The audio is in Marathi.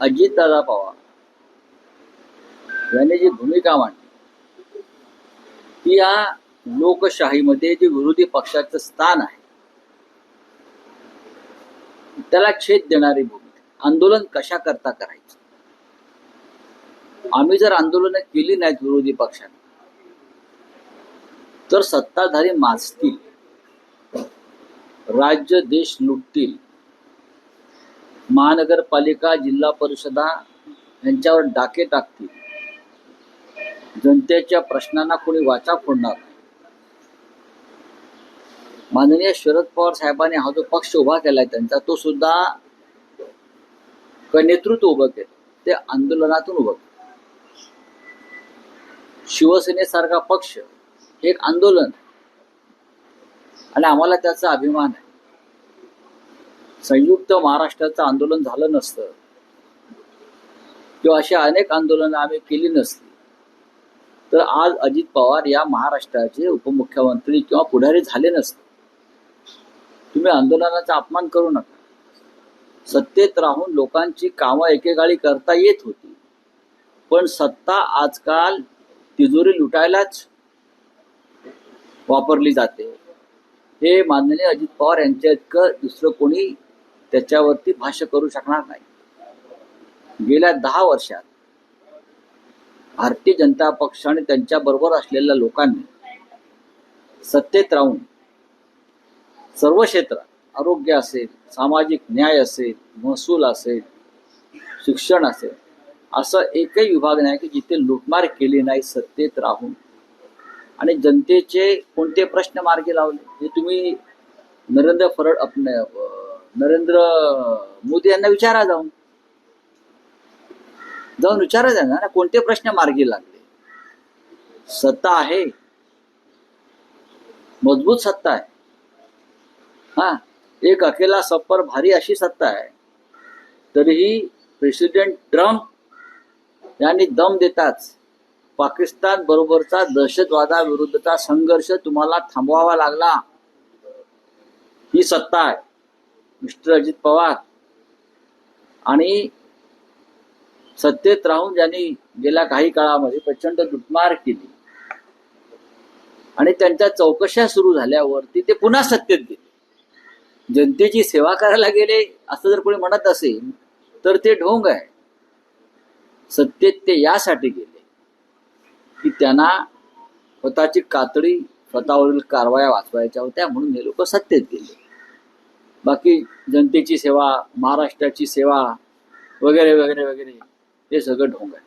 अजितदादा पवार. यांनी जी भूमिका मांडली ती या लोकशाहीमध्ये जे विरोधी पक्षाचं स्थान आहे त्याला छेद देणारी भूमिका. आंदोलन कशा करता करायचं? आम्ही जर आंदोलन केली नाहीत विरोधी पक्षाने तर सत्ताधारी माजतील राज्य देश लुटतील. महानगरपालिका जिल्हा परिषदा यांच्यावर डाके टाकतील. जनतेच्या प्रश्नांना कोणी वाचा फोडणार माननीय शरद पवार साहेबांनी हा जो पक्ष उभा केलाय त्यांचा तो सुद्धा क- नेतृत्व उभं केलं ते आंदोलनातून उभं केलं. शिवसेनेसारखा पक्ष हे एक आंदोलन आणि आम्हाला त्याचा अभिमान आहे. संयुक्त महाराष्ट्राचं आंदोलन झालं नसतं. किंवा अशी अनेक आंदोलनं आम्ही केली नसती. तर आज अजित पवार या महाराष्ट्राचे उपमुख्यमंत्री किंवा पुढारी झाले नसते. तुम्ही आंदोलनाचा अपमान करू नका. सत्तेत राहून लोकांची कामं एकेकाळी करता येत होती. पण सत्ता आजकाल तिजोरी लुटायलाच वापरली जाते. हे माननीय अजित पवार यांच्या इतकं दुसरं कोणी त्याच्यावरती भाष्य करू शकणार नाही. गेल्या दहा वर्षात भारतीय जनता पक्ष आणि त्यांच्या बरोबर असलेल्या लोकांनी सत्तेत राहून सर्व क्षेत्रात आरोग्य असेल सामाजिक न्याय असेल महसूल असेल शिक्षण असेल असं एकही विभाग नाही की जिथे लुटमार केली नाही सत्तेत राहून. आणि जनतेचे कोणते प्रश्न मार्गी लावले हे तुम्ही नरेंद्र फरड आपण नरेंद्र मोदी यांना विचारा जाऊन. जाऊन विचारा त्यांना ना कोणते प्रश्न मार्गी लागले? सत्ता आहे. मजबूत सत्ता आहे. हा एक अकेला सप्पर भारी अशी सत्ता आहे. तरीही प्रेसिडेंट ट्रम्प यांनी दम देताच पाकिस्तान बरोबरचा दहशतवादाविरुद्धचा संघर्ष तुम्हाला थांबवावा लागला. ही सत्ता आहे. मिस्टर अजित पवार. आणि सत्तेत राहून ज्यांनी गेल्या काही काळामध्ये प्रचंड लुटमार केली. आणि त्यांच्या चौकशा सुरू झाल्यावरती ते पुन्हा सत्तेत गेले. जनतेची सेवा करायला गेले असं जर कोणी म्हणत असेल तर ते ढोंग आहे. सत्तेत ते यासाठी गेले की त्यांना स्वतःची कातडी स्वतःवरील कारवाया वाचवायच्या होत्या म्हणून हे लोक सत्तेत गेले. बाकी जनतेची सेवा महाराष्ट्राची सेवा वगैरे वगैरे वगैरे हे सगळं ढोंग आहे.